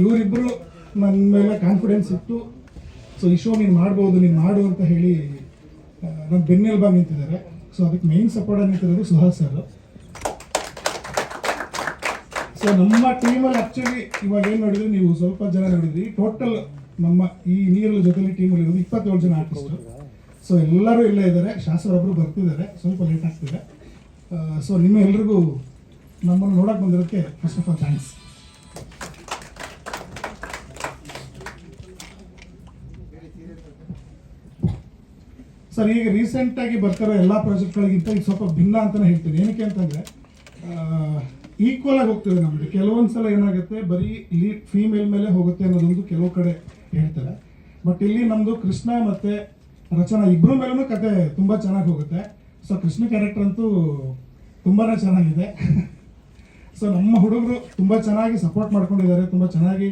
ಇವರಿಬ್ಬರು ನನ್ನ ಮೇಲೆ ಕಾನ್ಫಿಡೆನ್ಸ್ ಇತ್ತು ಸೊ ಈ ಶೋ ನೀನು ಮಾಡ್ಬೋದು, ನೀನು ಮಾಡು ಅಂತ ಹೇಳಿ ನನ್ನ ಬಂದು ನಿಂತಿದ್ದಾರೆ. ಸೊ ಅದಕ್ಕೆ ಮೇನ್ ಸಪೋರ್ಟ್ ನಿಂತಿರೋದು ಸುಹಾಸ್ ಸರ್ ಸೊ ನಮ್ಮ ಟೀಮಲ್ಲಿ ಆ್ಯಕ್ಚುಲಿ ಇವಾಗ ಏನು ನೋಡಿದ್ರೆ, ನೀವು ಸ್ವಲ್ಪ ಜನ ನೋಡಿದ್ರಿ. ಟೋಟಲ್ ನಮ್ಮ ಈ ನೀರಲ್ ಜೊತೆಲಿ ಟೀಮಲ್ಲಿ ಇರೋದು ಇಪ್ಪತ್ತೇಳು ಜನ ಆರ್ಟಿಸ್ಟು ಸೊ ಎಲ್ಲರೂ ಇಲ್ಲೇ ಇದ್ದಾರೆ. ಶಾಸ್ತ್ರೊಬ್ಬರು ಬರ್ತಿದ್ದಾರೆ. ಸ್ವಲ್ಪ ಲೇಟ್ ಆಗ್ತಿದೆ. ಸೊ ನಿಮ್ಮ ಎಲ್ರಿಗೂ ನಮ್ಮನ್ನು ನೋಡಕ್ಕೆ ಬಂದಿರೋಕ್ಕೆ first of all thanks sir, ಈಗ ರೀಸೆಂಟ್ ಆಗಿ ಬರ್ತಿರೋ ಎಲ್ಲ ಪ್ರಾಜೆಕ್ಟ್ಗಳಿಗಿಂತ ಈಗ ಸ್ವಲ್ಪ ಭಿನ್ನ ಅಂತಲೇ ಹೇಳ್ತೀನಿ. ಏನಕ್ಕೆ ಅಂತಂದ್ರೆ ಈಕ್ವಲ್ ಆಗಿ ಹೋಗ್ತದೆ ನಮ್ದು. ಕೆಲವೊಂದು ಸಲ ಏನಾಗುತ್ತೆ, ಬರೀ ಇಲ್ಲಿ ಫೀಮೇಲ್ ಮೇಲೆ ಹೋಗುತ್ತೆ ಅನ್ನೋದೊಂದು ಕೆಲವು ಕಡೆ ಹೇಳ್ತಾರೆ. ಬಟ್ ಇಲ್ಲಿ ನಮ್ದು ಕೃಷ್ಣ ಮತ್ತೆ ರಚನಾ ಇಬ್ಬರ ಮೇಲೂ ಕತೆ ತುಂಬಾ ಚೆನ್ನಾಗಿ ಹೋಗುತ್ತೆ. ಸೊ ಕೃಷ್ಣ ಕ್ಯಾರೆಕ್ಟರ್ ಅಂತೂ ತುಂಬಾನೇ ಚೆನ್ನಾಗಿದೆ. ಸೊ ನಮ್ಮ ಹುಡುಗರು ತುಂಬಾ ಚೆನ್ನಾಗಿ ಸಪೋರ್ಟ್ ಮಾಡ್ಕೊಂಡಿದ್ದಾರೆ, ತುಂಬಾ ಚೆನ್ನಾಗಿ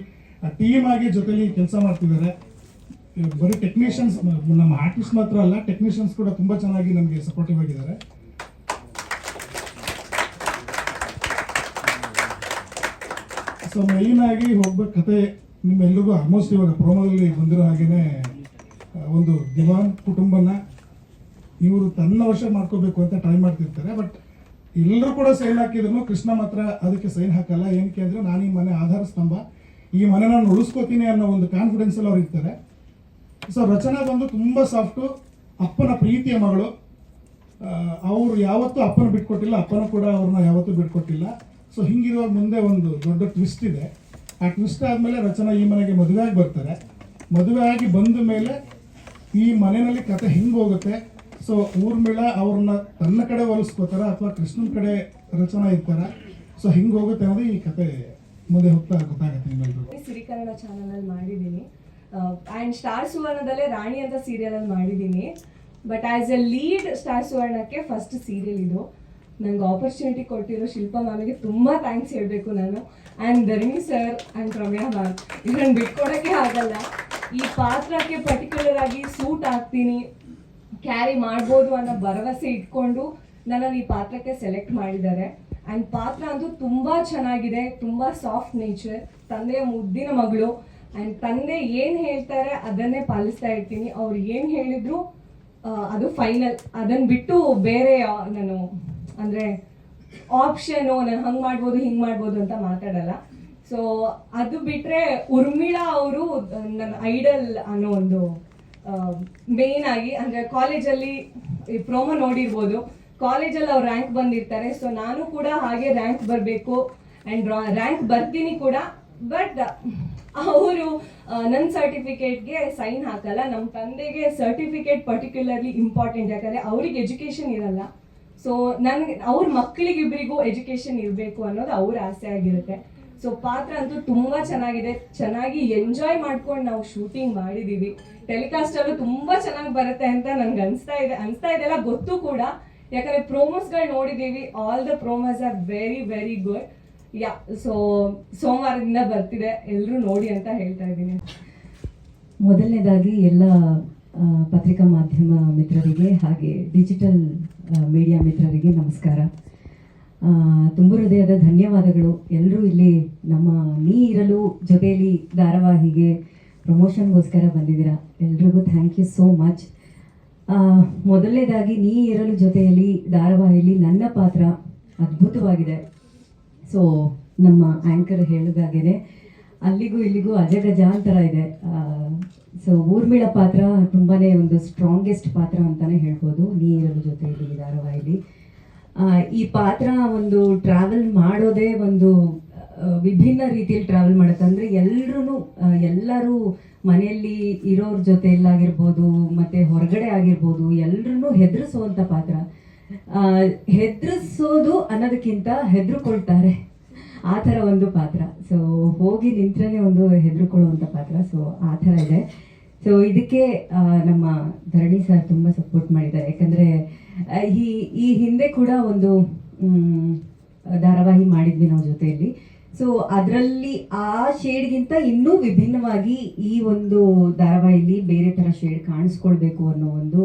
ಟೀಮ್ ಆಗಿ ಜೊತೆಲಿ ಕೆಲಸ ಮಾಡ್ತಿದ್ದಾರೆ. ಬರೀ ಟೆಕ್ನಿಷಿಯನ್ಸ್ ನಮ್ಮ ಆರ್ಟಿಸ್ಟ್ ಮಾತ್ರ ಅಲ್ಲ ಟೆಕ್ನಿಷಿಯನ್ಸ್ ಕೂಡ ತುಂಬಾ ಚೆನ್ನಾಗಿ ನಮಗೆ ಸಪೋರ್ಟಿವ್ ಆಗಿದ್ದಾರೆ. ಸೊ ಮೇನ್ ಆಗಿ ಹೋಗ್ಬೇಕು ಕತೆ ನಿಮ್ಮೆಲ್ಲರಿಗೂ ಆಲ್ಮೋಸ್ಟ್ ಇವಾಗ ಪ್ರೋಮೋದಲ್ಲಿ ಬಂದಿರೋ ಹಾಗೇನೆ ಒಂದು ದಿವಾನ್ ಕುಟುಂಬನ ಇವರು ತನ್ನ ವರ್ಷ ಮಾಡ್ಕೋಬೇಕು ಅಂತ ಟ್ರೈ ಮಾಡ್ತಿರ್ತಾರೆ ಬಟ್ ಎಲ್ಲರೂ ಕೂಡ ಸೈನ್ ಹಾಕಿದ್ರು, ಕೃಷ್ಣ ಮಾತ್ರ ಅದಕ್ಕೆ ಸೈನ್ ಹಾಕಲ್ಲ, ಏನಕ್ಕೆ ಅಂದರೆ ನಾನು ಈ ಮನೆ ಆಧಾರ ಸ್ತಂಭ, ಈ ಮನೆ ನಾನು ಉಳಿಸ್ಕೋತೀನಿ ಅನ್ನೋ ಒಂದು ಕಾನ್ಫಿಡೆನ್ಸಲ್ಲಿ ಅವ್ರು ಇರ್ತಾರೆ. ಸೊ ರಚನಾ ಬಂದು ತುಂಬಾ ಸಾಫ್ಟು ಅಪ್ಪನ ಪ್ರೀತಿಯ ಮಗಳು. ಅವರು ಯಾವತ್ತೂ ಅಪ್ಪನ ಬಿಟ್ಕೊಟ್ಟಿಲ್ಲ, ಅಪ್ಪನ ಕೂಡ ಅವ್ರನ್ನ ಯಾವತ್ತೂ ಬಿಟ್ಕೊಟ್ಟಿಲ್ಲ. ಸೊ ಹಿಂಗಿರುವಾಗ ಮುಂದೆ ಒಂದು ದೊಡ್ಡ ಟ್ವಿಸ್ಟ್ ಇದೆ. ಆ ಟ್ವಿಸ್ಟ್ ಆದಮೇಲೆ ರಚನಾ ಈ ಮನೆಗೆ ಮದುವೆ ಆಗಿ ಬರ್ತಾರೆ. ಮದುವೆ ಆಗಿ ಬಂದ ಮೇಲೆ ಈ ಮನೆಯಲ್ಲಿ ಕತೆ ಹೆಂಗೆ ಹೋಗುತ್ತೆ. ಸೊ ಊರ್ಮಿಳ ಅವ್ರನ್ನ ತನ್ನ ಕಡೆ ಹೊಲಿಸ್ಕೋತಾರ ಅಥವಾ ಕೃಷ್ಣನ ಕಡೆ ರಚನಾ ಇರ್ತಾರ? ಸೊ ಹೆಂಗೆ ಹೋಗುತ್ತೆ ಅನ್ನೋದು ಈ ಕತೆ ಮುಂದೆ ಹೋಗ್ತಾ ಗೊತ್ತಾಗುತ್ತೆ ನಿಮ್ಮೆಲ್ಲರಿಗೂ ಸಿರಿಕನ್ನಡ ಚಾನಲಲ್ಲಿ ಮಾಡಿದ್ದೀನಿ. ಆ್ಯಂಡ್ ಸ್ಟಾರ್ ಸುವರ್ಣದಲ್ಲೇ ರಾಣಿ ಅಂತ ಸೀರಿಯಲ್ ಅಲ್ಲಿ ಮಾಡಿದ್ದೀನಿ. But as a lead star ಸುವರ್ಣಕ್ಕೆ first serial ಇದು. ನಂಗೆ ಆಪರ್ಚುನಿಟಿ ಕೊಟ್ಟಿರೋ ಶಿಲ್ಪಾ ಮ್ಯಾಮಿಗೆ ತುಂಬ ಥ್ಯಾಂಕ್ಸ್ ಹೇಳಬೇಕು ನಾನು. And Dharani sir and Ramya ma'am ಇದನ್ನು ಬಿಟ್ಕೊಡೋಕ್ಕೆ ಆಗಲ್ಲ. ಈ ಪಾತ್ರಕ್ಕೆ ಪರ್ಟಿಕ್ಯುಲರ್ ಆಗಿ ಸೂಟ್ ಆಗ್ತೀನಿ ಕ್ಯಾರಿ ಮಾಡ್ಬೋದು ಅನ್ನೋ ಭರವಸೆ ಇಟ್ಕೊಂಡು ನನ್ನನ್ನು ಈ ಪಾತ್ರಕ್ಕೆ ಸೆಲೆಕ್ಟ್ ಮಾಡಿದ್ದಾರೆ. ಆ್ಯಂಡ್ ಪಾತ್ರ ಅಂತೂ ತುಂಬ ಚೆನ್ನಾಗಿದೆ, ತುಂಬ ಸಾಫ್ಟ್ ನೇಚರ್ ತಂದೆಯ ಮುದ್ದಿನ ಮಗಳು. ಆ್ಯಂಡ್ ತಂದೆ ಏನು ಹೇಳ್ತಾರೆ ಅದನ್ನೇ ಪಾಲಿಸ್ತಾ ಇರ್ತೀನಿ. ಅವ್ರು ಏನು ಹೇಳಿದ್ರು ಅದು ಫೈನಲ್ ಅದನ್ನು ಬಿಟ್ಟು ಬೇರೆ ನಾನು, ಅಂದರೆ ಆಪ್ಷನು ನಾನು ಹಂಗೆ ಮಾಡ್ಬೋದು, ಹಿಂಗೆ ಮಾಡ್ಬೋದು ಅಂತ ಮಾತಾಡಲ್ಲ. ಸೊ ಅದು ಬಿಟ್ಟರೆ ಉರ್ಮಿಳಾ ಅವರು ನನ್ನ ಐಡಲ್ ಅನ್ನೋ ಒಂದು ಮೇನ್ ಆಗಿ, ಅಂದರೆ ಕಾಲೇಜಲ್ಲಿ ಈ ಪ್ರೋಮೋ ನೋಡಿರ್ಬೋದು. ಕಾಲೇಜಲ್ಲಿ ಅವ್ರು ರ್ಯಾಂಕ್ ಬಂದಿರ್ತಾರೆ. ಸೊ ನಾನು ಕೂಡ ಹಾಗೆ ರ್ಯಾಂಕ್ ಬರಬೇಕು. ಆ್ಯಂಡ್ ರ್ಯಾಂಕ್ ಬರ್ತೀನಿ ಕೂಡ. ಬಟ್ ಅವರು ನನ್ನ ಸರ್ಟಿಫಿಕೇಟ್ಗೆ ಸೈನ್ ಹಾಕಲ್ಲ. ನಮ್ಮ ತಂದೆಗೆ ಸರ್ಟಿಫಿಕೇಟ್ ಪರ್ಟಿಕ್ಯುಲರ್ಲಿ ಇಂಪಾರ್ಟೆಂಟ್ ಯಾಕಂದರೆ ಅವ್ರಿಗೆ ಎಜುಕೇಷನ್ ಇರಲ್ಲ. ಸೊ ನನಗೆ, ಅವ್ರ ಮಕ್ಕಳಿಗಿಬ್ಬರಿಗೂ ಎಜುಕೇಷನ್ ಇರಬೇಕು ಅನ್ನೋದು ಅವ್ರ ಆಸೆ ಆಗಿರುತ್ತೆ. ಸೊ ಪಾತ್ರ ಅಂತೂ ತುಂಬ ಚೆನ್ನಾಗಿದೆ. ಚೆನ್ನಾಗಿ ಎಂಜಾಯ್ ಮಾಡ್ಕೊಂಡು ನಾವು ಶೂಟಿಂಗ್ ಮಾಡಿದ್ದೀವಿ ಟೆಲಿಕಾಸ್ಟಲ್ಲೂ ತುಂಬ ಚೆನ್ನಾಗಿ ಬರುತ್ತೆ ಅಂತ ನನಗೆ ಅನಿಸ್ತಾ ಇದೆ. ಅನಿಸ್ತಾ ಇದೆಲ್ಲ ಗೊತ್ತು ಕೂಡ. ಯಾಕಂದರೆ ಪ್ರೋಮೋಸ್ಗಳು ನೋಡಿದ್ದೀವಿ all the promos are very very good yeah so ಸೋಮವಾರದಿಂದ ಬರ್ತಿದೆ. ಎಲ್ಲರೂ ನೋಡಿ ಅಂತ ಹೇಳ್ತಾ ಇದ್ದೀನಿ. ಮೊದಲನೇದಾಗಿ ಎಲ್ಲ ಪತ್ರಿಕಾ ಮಾಧ್ಯಮ ಮಿತ್ರರಿಗೆ ಹಾಗೆ ಡಿಜಿಟಲ್ ಮೀಡಿಯಾ ಮಿತ್ರರಿಗೆ ನಮಸ್ಕಾರ. ತುಂಬು ಹೃದಯದ ಧನ್ಯವಾದಗಳು. ಎಲ್ಲರೂ ಇಲ್ಲಿ ನಮ್ಮ ನೀ ಇರಲು ಜೊತೆಯಲ್ಲಿ ಧಾರಾವಾಹಿಗೆ ಪ್ರಮೋಷನ್ಗೋಸ್ಕರ ಬಂದಿದ್ದೀರಾ. ಎಲ್ರಿಗೂ ಥ್ಯಾಂಕ್ ಯು ಸೋ ಮಚ್ ಮೊದಲನೇದಾಗಿ ನೀ ಇರಲು ಜೊತೆಯಲ್ಲಿ ಧಾರಾವಾಹಿಯಲ್ಲಿ ನನ್ನ ಪಾತ್ರ ಅದ್ಭುತವಾಗಿದೆ. ಸೊ ನಮ್ಮ ಆ್ಯಂಕರ್ ಹೇಳಿದಾಗೇನೆ, ಅಲ್ಲಿಗೂ ಇಲ್ಲಿಗೂ ಅಜಗಜಾಂತರ ಇದೆ. ಸೊ ಊರ್ಮಿಳ ಪಾತ್ರ ತುಂಬಾನೇ ಒಂದು ಸ್ಟ್ರಾಂಗೆಸ್ಟ್ ಪಾತ್ರ ಅಂತಾನೆ ಹೇಳ್ಬೋದು. ನೀರಲ್ಲಿ ಜೊತೆಯಲ್ಲಿ ಈ ಧಾರಾವಾಹಿಲಿ ಈ ಪಾತ್ರ ಒಂದು ಟ್ರಾವೆಲ್ ಮಾಡೋದೇ ಒಂದು ವಿಭಿನ್ನ ರೀತಿಯಲ್ಲಿ ಟ್ರಾವೆಲ್ ಮಾಡುತ್ತೆ. ಅಂದರೆ ಎಲ್ಲರೂ ಎಲ್ಲರೂ ಮನೆಯಲ್ಲಿ ಇರೋರ ಜೊತೆಯಲ್ಲಾಗಿರ್ಬೋದು, ಮತ್ತೆ ಹೊರಗಡೆ ಆಗಿರ್ಬೋದು ಎಲ್ಲರೂ ಹೆದರಿಸುವಂಥ ಪಾತ್ರ. ಹೆದರಿಸೋದು ಅನ್ನೋದಕ್ಕಿಂತ ಹೆದರ್ಕೊಳ್ತಾರೆ. ಆ ಥರ ಒಂದು ಪಾತ್ರ. ಸೊ ಹೋಗಿ ನಿಂತ್ರೇ ಒಂದು ಹೆದರ್ಕೊಳ್ಳುವಂಥ ಪಾತ್ರ. ಸೊ ಆ ಥರ ಇದೆ. ಸೊ ಇದಕ್ಕೆ ನಮ್ಮ ಧರಣಿ ಸರ್ ತುಂಬ ಸಪೋರ್ಟ್ ಮಾಡಿದ್ದಾರೆ. ಯಾಕಂದರೆ ಈ ಈ ಹಿಂದೆ ಕೂಡ ಒಂದು ಧಾರಾವಾಹಿ ಮಾಡಿದ್ವಿ ನಾವು ಜೊತೆಯಲ್ಲಿ. ಸೊ ಅದರಲ್ಲಿ ಆ ಶೇಡ್ಗಿಂತ ಇನ್ನೂ ವಿಭಿನ್ನವಾಗಿ ಈ ಒಂದು ಧಾರಾವಾಹಿಲಿ ಬೇರೆ ಥರ ಶೇಡ್ ಕಾಣಿಸ್ಕೊಳ್ಬೇಕು ಅನ್ನೋ ಒಂದು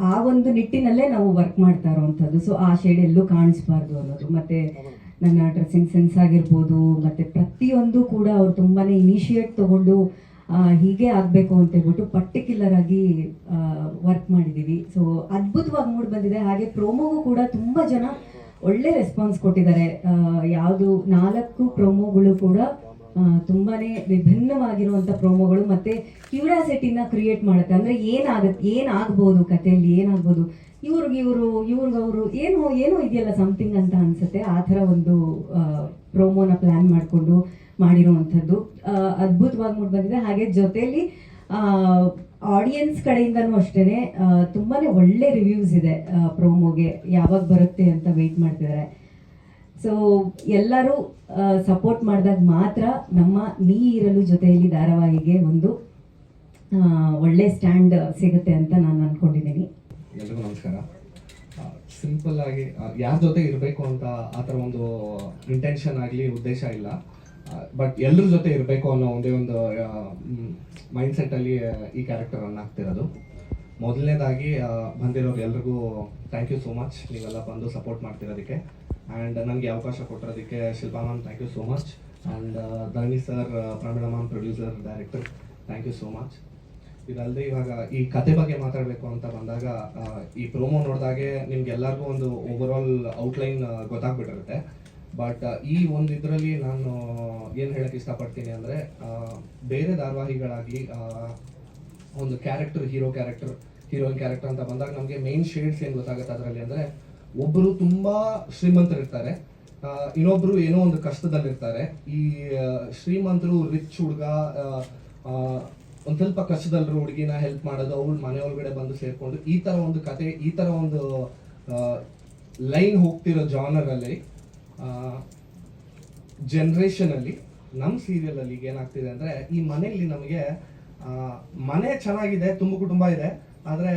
ಆ, ಒಂದು ನಿಟ್ಟಿನಲ್ಲೇ ನಾವು ವರ್ಕ್ ಮಾಡ್ತಾ ಇರೋವಂಥದ್ದು. ಸೊ ಆ ಶೇಡ್ ಎಲ್ಲೂ ಕಾಣಿಸ್ಬಾರ್ದು ಅನ್ನೋದು. ಮತ್ತೆ ನನ್ನ ಡ್ರೆಸ್ಸಿಂಗ್ ಸೆನ್ಸ್ ಆಗಿರ್ಬೋದು ಮತ್ತೆ ಪ್ರತಿಯೊಂದು ಕೂಡ ಅವ್ರು ತುಂಬಾನೇ ಇನಿಷಿಯೇಟ್ ತಗೊಂಡು ಹೀಗೆ ಆಗಬೇಕು ಅಂತ ಹೇಳ್ಬಿಟ್ಟು ಪರ್ಟಿಕ್ಯುಲರ್ ಆಗಿ ವರ್ಕ್ ಮಾಡಿದ್ದೀವಿ ಸೊ ಅದ್ಭುತವಾಗಿ ಮೂಡ್ ಬಂದಿದೆ. ಹಾಗೆ ಪ್ರೋಮೋಗೂ ಕೂಡ ತುಂಬ ಜನ ಒಳ್ಳೆ ರೆಸ್ಪಾನ್ಸ್ ಕೊಟ್ಟಿದ್ದಾರೆ. ಯಾವುದು ನಾಲ್ಕು ಪ್ರೋಮೋಗಳು ಕೂಡ ತುಂಬಾನೇ ವಿಭಿನ್ನವಾಗಿರುವಂಥ ಪ್ರೋಮೋಗಳು ಮತ್ತೆ ಕ್ಯೂರಿಯಾಸಿಟಿನ ಕ್ರಿಯೇಟ್ ಮಾಡುತ್ತೆ. ಅಂದ್ರೆ ಏನಾಗುತ್ತೆ ಏನಾಗ್ಬೋದು ಕಥೆಯಲ್ಲಿ, ಏನಾಗ್ಬೋದು? ಇವ್ರಿಗೆ ಇವರು ಇವ್ರಿಗೆ ಅವರು ಏನೋ ಏನೋ ಇದೆಯಲ್ಲ ಸಮಥಿಂಗ್ ಅಂತ ಅನ್ಸುತ್ತೆ. ಆ ಥರ ಒಂದು ಪ್ರೋಮೋನ ಪ್ಲಾನ್ ಮಾಡಿಕೊಂಡು ಮಾಡಿರುವಂಥದ್ದು. ಅದ್ಭುತವಾಗಿ ಮೂಡ್ ಬಂದಿದೆ. ಹಾಗೆ ಜೊತೆಯಲ್ಲಿ ಆಡಿಯನ್ಸ್ ಕಡೆಯಿಂದನೂ ಅಷ್ಟೇ ತುಂಬಾನೇ ಒಳ್ಳೆ ರಿವ್ಯೂಸ್ ಇದೆ ಪ್ರೋಮೋಗೆ ಯಾವಾಗ ಬರುತ್ತೆ ಅಂತ ವೆಯ್ಟ್ ಮಾಡ್ತಿದ್ದಾರೆ ಸೊ ಎಲ್ಲರೂ ಸಪೋರ್ಟ್ ಮಾಡಿದಾಗ ಮಾತ್ರ ನಮ್ಮ ನೀ ಇರಲು ಜೊತೆಯಲ್ಲಿ ಧಾರಾವಾಹಿಗೆ ಒಂದು ಒಳ್ಳೆ ಸ್ಟ್ಯಾಂಡ್ ಸಿಗುತ್ತೆ ಅಂತ ನಾನು ಅನ್ಕೊಂಡಿದ್ದೀನಿ. ಎಲ್ರಿಗೂ ನಮಸ್ಕಾರ. ಸಿಂಪಲ್ ಆಗಿ ಯಾರ ಜೊತೆ ಇರಬೇಕು ಅಂತ ಆ ಥರ ಒಂದು ಇಂಟೆನ್ಷನ್ ಆಗಲಿ, ಉದ್ದೇಶ ಇಲ್ಲ. ಬಟ್ ಎಲ್ಲರ ಜೊತೆ ಇರಬೇಕು ಅನ್ನೋ ಒಂದೇ ಒಂದು ಮೈಂಡ್ ಸೆಟ್ಟಲ್ಲಿ ಈ ಕ್ಯಾರೆಕ್ಟರ್ ಅನ್ನ ಆಗ್ತಿರೋದು. ಮೊದಲನೇದಾಗಿ ಬಂದಿರೋರು ಎಲ್ರಿಗೂ ಥ್ಯಾಂಕ್ ಯು ಸೋ ಮಚ್ ನೀವೆಲ್ಲ ಬಂದು ಸಪೋರ್ಟ್ ಮಾಡ್ತಿರೋದಕ್ಕೆ. ಆ್ಯಂಡ್ ನನಗೆ ಅವಕಾಶ ಕೊಟ್ಟಿರೋದಕ್ಕೆ Shilpa ma'am thank you so much and Dhani sir Pramila ma'am producer director thank you so much ಇದಲ್ಲದೆ ಇವಾಗ ಈ ಕತೆ ಬಗ್ಗೆ ಮಾತಾಡಬೇಕು ಅಂತ ಬಂದಾಗ ಈ ಪ್ರೋಮೋ ನೋಡಿದಾಗೆ ನಿಮ್ಗೆ ಎಲ್ಲರಿಗೂ ಒಂದು ಓವರ್ ಆಲ್ ಔಟ್ಲೈನ್ ಗೊತ್ತಾಗ್ಬಿಟ್ಟಿರುತ್ತೆ. ಬಟ್ ಈ ಒಂದು ಇದರಲ್ಲಿ ನಾನು ಏನು ಹೇಳಕ್ಕೆ ಇಷ್ಟಪಡ್ತೀನಿ ಅಂದರೆ ಬೇರೆ ಧಾರಾವಾಹಿಗಳಾಗಲಿ ಒಂದು character hero character heroine character ಅಂತ ಬಂದಾಗ ನಮಗೆ ಮೇನ್ ಶೇಡ್ಸ್ ಏನು ಗೊತ್ತಾಗುತ್ತೆ ಅದರಲ್ಲಿ ಅಂದರೆ ಒಬ್ಬರು ತುಂಬಾ ಶ್ರೀಮಂತರಿರ್ತಾರೆ. ಇನ್ನೊಬ್ರು ಏನೋ ಒಂದು ಕಷ್ಟದಲ್ಲಿರ್ತಾರೆ. ಈ ಶ್ರೀಮಂತರು ರಿಚ್ ಹುಡುಗ ಒಂದು ಸ್ವಲ್ಪ ಕಷ್ಟದಲ್ಲಿರೋ ಹುಡುಗಿನ ಹೆಲ್ಪ್ ಮಾಡೋದು, ಅವ್ರ ಮನೆ ಒಳಗಡೆ ಬಂದು ಸೇರ್ಕೊಂಡು ಈ ತರ ಒಂದು ಕತೆ, ಈ ತರ ಒಂದು ಲೈನ್ ಹೋಗ್ತಿರೋ ಜಾನರ್ ಅಲ್ಲಿ ಜನರೇಷನ್ ಅಲ್ಲಿ ನಮ್ಮ ಸೀರಿಯಲ್ ಅಲ್ಲಿ ಏನಾಗ್ತಿದೆ ಅಂದ್ರೆ, ಈ ಮನೆಯಲ್ಲಿ ನಮಗೆ ಮನೆ ಚೆನ್ನಾಗಿದೆ, ತುಂಬ ಕುಟುಂಬ ಇದೆ, ಆದ್ರೆ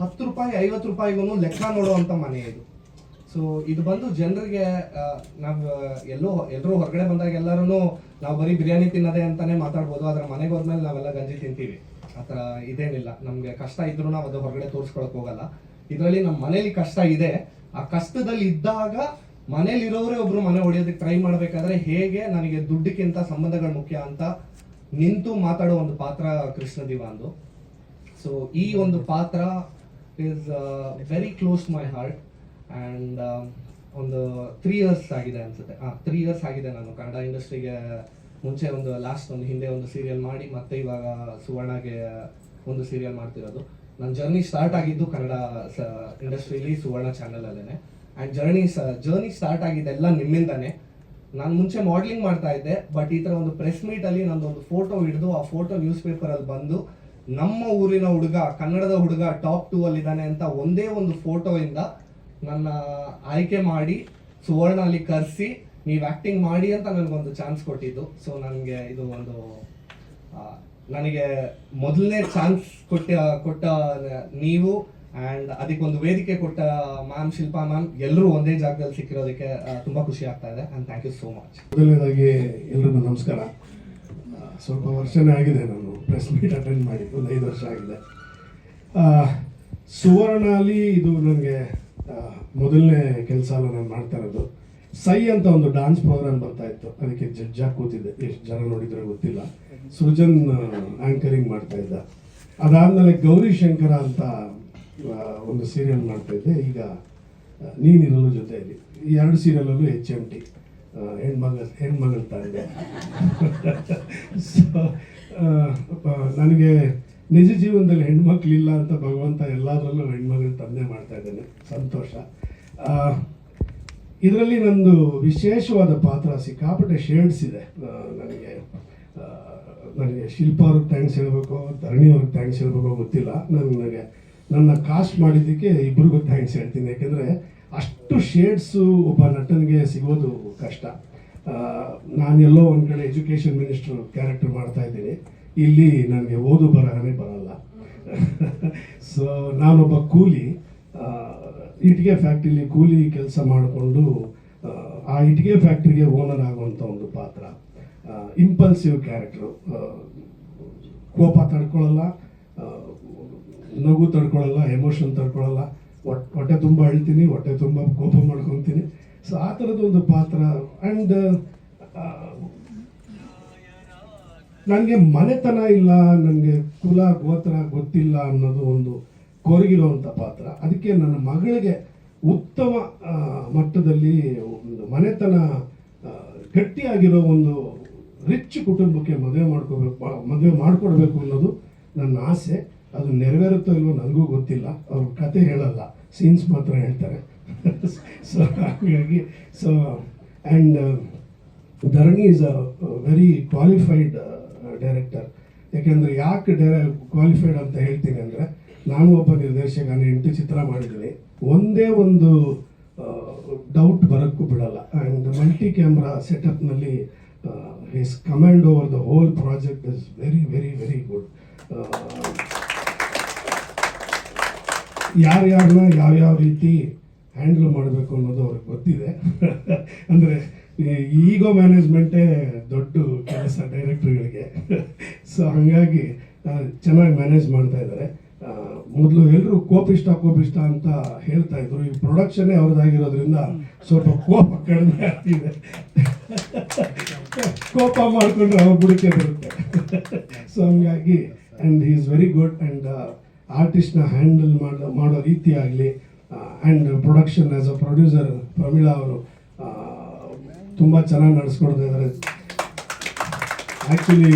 ಹತ್ತು ರೂಪಾಯಿ, ಐವತ್ತು ರೂಪಾಯಿಗೂ ಲೆಕ್ಕ ನೋಡುವಂತ ಮನೆ ಇದು. ಸೊ ಇದು ಬಂದು ಜನರಿಗೆ ನಾವು ಎಲ್ಲೋ ಎಲ್ಲರೂ ಹೊರಗಡೆ ಬಂದಾಗ ಎಲ್ಲರೂ ನಾವು ಬರೀ ಬಿರಿಯಾನಿ ತಿನ್ನೋದೇ ಅಂತಾನೆ ಮಾತಾಡ್ಬೋದು. ಆದ್ರೆ ಮನೆಗೆ ಹೋದ್ಮೇಲೆ ನಾವೆಲ್ಲ ಗಂಜಿ ತಿಂತೀವಿ. ಆ ಥರ ಇದೇನಿಲ್ಲ. ನಮಗೆ ಕಷ್ಟ ಇದ್ರೂ ನಾವು ಅದು ಹೊರಗಡೆ ತೋರಿಸ್ಕೊಳಕ್ ಹೋಗಲ್ಲ. ಇದರಲ್ಲಿ ನಮ್ಮ ಮನೇಲಿ ಕಷ್ಟ ಇದೆ. ಆ ಕಷ್ಟದಲ್ಲಿ ಇದ್ದಾಗ ಮನೇಲಿರೋರೇ ಒಬ್ರು ಮನೆ ಹೊಡೆಯೋದಕ್ಕೆ ಟ್ರೈ ಮಾಡಬೇಕಾದ್ರೆ ಹೇಗೆ ನನಗೆ ದುಡ್ಡಕ್ಕಿಂತ ಸಂಬಂಧಗಳು ಮುಖ್ಯ ಅಂತ ನಿಂತು ಮಾತಾಡೋ ಒಂದು ಪಾತ್ರ ಕೃಷ್ಣ ದಿವಾಂದು ಸೊ ಈ ಒಂದು ಪಾತ್ರ is very close my heart and ಒಂದು ತ್ರೀ ಇಯರ್ಸ್ ಆಗಿದೆ ಅನ್ಸುತ್ತೆ. ಹಾಂ ತ್ರೀ ಇಯರ್ಸ್ ಆಗಿದೆ ನಾನು ಕನ್ನಡ ಇಂಡಸ್ಟ್ರಿಗೆ ಮುಂಚೆ ಒಂದು ಲಾಸ್ಟ್ ಒಂದು ಹಿಂದೆ ಒಂದು ಸೀರಿಯಲ್ ಮಾಡಿ, ಮತ್ತೆ ಇವಾಗ ಸುವರ್ಣಗೆ ಒಂದು ಸೀರಿಯಲ್ ಮಾಡ್ತಿರೋದು. ನನ್ನ ಜರ್ನಿ ಸ್ಟಾರ್ಟ್ ಆಗಿದ್ದು ಕನ್ನಡ ಇಂಡಸ್ಟ್ರೀಲಿ ಸುವರ್ಣ ಚಾನಲಲ್ಲೇ ಆ್ಯಂಡ್ ಜರ್ನಿ ಜರ್ನಿ ಸ್ಟಾರ್ಟ್ ಎಲ್ಲ ನಿಮ್ಮಿಂದಾನೆ. ನಾನು ಮುಂಚೆ ಮಾಡ್ಲಿಂಗ್ ಮಾಡ್ತಾ ಇದ್ದೆ ಬಟ್ ಈ ಥರ ಒಂದು ಪ್ರೆಸ್ ಮೀಟಲ್ಲಿ ಒಂದು ಫೋಟೋ ಹಿಡಿದು, ಆ ಫೋಟೋ ನ್ಯೂಸ್ ಪೇಪರಲ್ಲಿ ಬಂದು ನಮ್ಮ ಊರಿನ ಹುಡುಗ, ಕನ್ನಡದ ಹುಡುಗ ಟಾಪ್ ಟೂ ಅಲ್ಲಿ ಇದ್ದಾನೆ ಅಂತ ಒಂದೇ ಒಂದು ಫೋಟೋ ಇಂದ ನನ್ನ ಆಯ್ಕೆ ಮಾಡಿ ಸುವರ್ಣ ಅಲ್ಲಿ ಕರೆಸಿ, ನೀವು ಆಕ್ಟಿಂಗ್ ಮಾಡಿ ಅಂತ ನನಗೊಂದು ಚಾನ್ಸ್ ಕೊಟ್ಟಿದ್ದು. ಸೊ ನನಗೆ ಇದು ಒಂದು ನನಗೆ ಮೊದಲನೇ ಚಾನ್ಸ್ ಕೊಟ್ಟ ಕೊಟ್ಟ ನೀವು ಆ್ಯಂಡ್ ಅದಕ್ಕೊಂದು ವೇದಿಕೆ ಕೊಟ್ಟ ಮ್ಯಾಮ್ ಶಿಲ್ಪಾ ಮ್ಯಾಮ್ ಎಲ್ಲರೂ ಒಂದೇ ಜಾಗದಲ್ಲಿ ಸಿಕ್ಕಿರೋದಕ್ಕೆ ತುಂಬ ಖುಷಿ ಆಗ್ತಾ ಇದೆ and thank you so much ಮೊದಲನೇದಾಗಿ ಎಲ್ರಿಗೂ ನಮಸ್ಕಾರ. ಸ್ವಲ್ಪ ವರ್ಷನೇ ಆಗಿದೆ ನಾನು ಪ್ರೆಸ್ ಮೀಟ್ ಅಟೆಂಡ್ ಮಾಡಿ. ಒಂದು ಐದು ವರ್ಷ ಆಗಿದೆ. ಸುವರ್ಣ ಅಲ್ಲಿ ಇದು ನನಗೆ ಮೊದಲನೇ ಕೆಲಸ ಅಲ್ಲ ನಾನು ಮಾಡ್ತಾ ಇರೋದು. ಸೈ ಅಂತ ಒಂದು ಡಾನ್ಸ್ ಪ್ರೋಗ್ರಾಮ್ ಬರ್ತಾ ಇತ್ತು. ಅದಕ್ಕೆ ಜಡ್ಜಾಗಿ ಕೂತಿದ್ದೆ. ಎಷ್ಟು ಜನ ನೋಡಿದ್ರೆ ಗೊತ್ತಿಲ್ಲ. ಸೃಜನ್ ಆಂಕರಿಂಗ್ ಮಾಡ್ತಾ ಇದ್ದ. ಅದಾದಮೇಲೆ ಗೌರಿ ಶಂಕರ ಅಂತ ಒಂದು ಸೀರಿಯಲ್ ಮಾಡ್ತಾ ಇದ್ದೆ. ಈಗ ನೀನಿರಲು ಜೊತೆಯಲ್ಲಿ ಎರಡು ಸೀರಿಯಲಲ್ಲೂ ಎಚ್ ಎಂ ಟಿ ಹೆಣ್ಮಗ, ಹೆಣ್ಮಗಳ ತಂದೆ. ಸೊ ನನಗೆ ನಿಜ ಜೀವನದಲ್ಲಿ ಹೆಣ್ಮಕ್ಳಿಲ್ಲ ಅಂತ ಭಗವಂತ ಎಲ್ಲದರಲ್ಲೂ ಹೆಣ್ಮಗಳ ತಂದೆ ಮಾಡ್ತಾ ಇದ್ದೇನೆ. ಸಂತೋಷ. ಇದರಲ್ಲಿ ನಂದು ವಿಶೇಷವಾದ ಪಾತ್ರ ಸಿಕ್ಕಾಪಟ್ಟೆ ಶೇಡ್ಸ್ ಇದೆ. ನನಗೆ ನನಗೆ ಶಿಲ್ಪ ಅವ್ರಿಗೆ ಥ್ಯಾಂಕ್ಸ್ ಹೇಳಬೇಕು, ಧರಣಿ ಅವ್ರಿಗೆ ಥ್ಯಾಂಕ್ಸ್ ಹೇಳಬೇಕು, ಗೊತ್ತಿಲ್ಲ. ನನಗೆ, ನನ್ನ ಕಾಸ್ಟ್ ಮಾಡಿದ್ದಕ್ಕೆ ಇಬ್ಬರಿಗೂ ಥ್ಯಾಂಕ್ಸ್ ಹೇಳ್ತೀನಿ. ಯಾಕೆಂದರೆ ಅಷ್ಟು ಶೇಡ್ಸು ಒಬ್ಬ ನಟನಿಗೆ ಸಿಗೋದು ಕಷ್ಟ. ನಾನೆಲ್ಲೋ ಒಂದು ಕಡೆ ಎಜುಕೇಷನ್ ಮಿನಿಸ್ಟರ್ ಕ್ಯಾರೆಕ್ಟರ್ ಮಾಡ್ತಾ ಇದ್ದೀನಿ. ಇಲ್ಲಿ ನನಗೆ ಓದು ಬರಹನೇ ಬರಲ್ಲ. ಸೊ ನಾನೊಬ್ಬ ಕೂಲಿ ಇಟ್ಟಿಗೆ ಫ್ಯಾಕ್ಟ್ರಿಲಿ ಕೂಲಿ ಕೆಲಸ ಮಾಡಿಕೊಂಡು, ಆ ಇಟ್ಟಿಗೆ ಫ್ಯಾಕ್ಟ್ರಿಗೆ ಓನರ್ ಆಗುವಂಥ ಒಂದು ಪಾತ್ರ. ಇಂಪಲ್ಸಿವ್ ಕ್ಯಾರೆಕ್ಟ್ರು ಕೋಪ ತಡ್ಕೊಳ್ಳಲ್ಲ ನಗು ತಡ್ಕೊಳ್ಳಲ್ಲ ಎಮೋಷನ್ ತಡ್ಕೊಳ್ಳಲ್ಲ ಹೊಟ್ಟೆ ತುಂಬ ಅಳ್ತೀನಿ, ಹೊಟ್ಟೆ ತುಂಬ ಕೋಪ ಮಾಡ್ಕೊತೀನಿ. ಸೊ ಆ ಥರದ ಒಂದು ಪಾತ್ರ. ಆ್ಯಂಡ್ ನನಗೆ ಮನೆತನ ಇಲ್ಲ, ನನಗೆ ಕುಲ, ಗೋತ್ರ ಗೊತ್ತಿಲ್ಲ ಅನ್ನೋದು ಒಂದು ಕೊರಗಿರುವಂಥ ಪಾತ್ರ. ಅದಕ್ಕೆ ನನ್ನ ಮಗಳಿಗೆ ಉತ್ತಮ ಮಟ್ಟದಲ್ಲಿ ಒಂದು ಮನೆತನ ಗಟ್ಟಿಯಾಗಿರೋ ಒಂದು ರಿಚ್ ಕುಟುಂಬಕ್ಕೆ ಮದುವೆ ಮಾಡ್ಕೋಬೇಕು ಮದುವೆ ಮಾಡಿಕೊಡ್ಬೇಕು ಅನ್ನೋದು ನನ್ನ ಆಸೆ. ಅದು ನೆರವೇರುತ್ತೋ ಇಲ್ವೋ ನನಗೂ ಗೊತ್ತಿಲ್ಲ. ಅವ್ರ ಕತೆ ಹೇಳಲ್ಲ. ಸೀನ್ಸ್ ಮಾತ್ರ ಹೇಳ್ತಾರೆ. ಸೊ ಹಾಗಾಗಿ so and Dharani is a very qualified director ಯಾಕೆಂದರೆ ಯಾಕೆ ಡೈರೆ ಕ್ವಾಲಿಫೈಡ್ ಅಂತ ಹೇಳ್ತೀನಿ ಅಂದರೆ, ನಾನು ಒಬ್ಬ ನಿರ್ದೇಶಕ ನಾನು ಎಂಟು ಚಿತ್ರ ಮಾಡಿದ್ದೀನಿ. ಒಂದೇ ಒಂದು ಡೌಟ್ ಬರೋಕ್ಕೂ ಬಿಡಲ್ಲ. And multi camera ಸೆಟಪ್ನಲ್ಲಿ his command over the whole project is very very very good ಯಾರ್ಯಾರನ್ನ, ಯಾವ್ಯಾವ ರೀತಿ ಹ್ಯಾಂಡಲ್ ಮಾಡಬೇಕು ಅನ್ನೋದು ಅವ್ರಿಗೆ ಗೊತ್ತಿದೆ. ಅಂದರೆ ಈಗೋ ಮ್ಯಾನೇಜ್ಮೆಂಟೇ ದೊಡ್ಡ ಕೆಲಸ ಡೈರೆಕ್ಟ್ರುಗಳಿಗೆ ಸೊ ಹಾಗಾಗಿ ಚೆನ್ನಾಗಿ ಮ್ಯಾನೇಜ್ ಮಾಡ್ತಾ ಇದ್ದಾರೆ ಮೊದಲು ಎಲ್ಲರೂ ಕೋಪಿಷ್ಟ ಕೋಪಿಷ್ಟ ಅಂತ ಹೇಳ್ತಾ ಇದ್ರು. ಈ ಪ್ರೊಡಕ್ಷನ್ನೇ ಅವ್ರದ್ದಾಗಿರೋದ್ರಿಂದ ಸ್ವಲ್ಪ ಕೋಪ ಕಡಿಮೆ ಆಗ್ತಿದೆ. ಕೋಪ ಮಾಡಿಕೊಂಡ್ರೆ ಅವ್ರ ಬಿಡಿಕೆ ಬರುತ್ತೆ. ಸೊ ಹಂಗಾಗಿ and is very good and ಆರ್ಟಿಸ್ಟ್ನ handle ಮಾಡೋ ಮಾಡೋ ರೀತಿ ಆಗಲಿ and production as a producer Pramila ಅವರು ತುಂಬ ಚೆನ್ನಾಗಿ ನಡೆಸ್ಕೊಡ್ತಾ ಇದ್ದಾರೆ ಆ್ಯಕ್ಚುಲಿ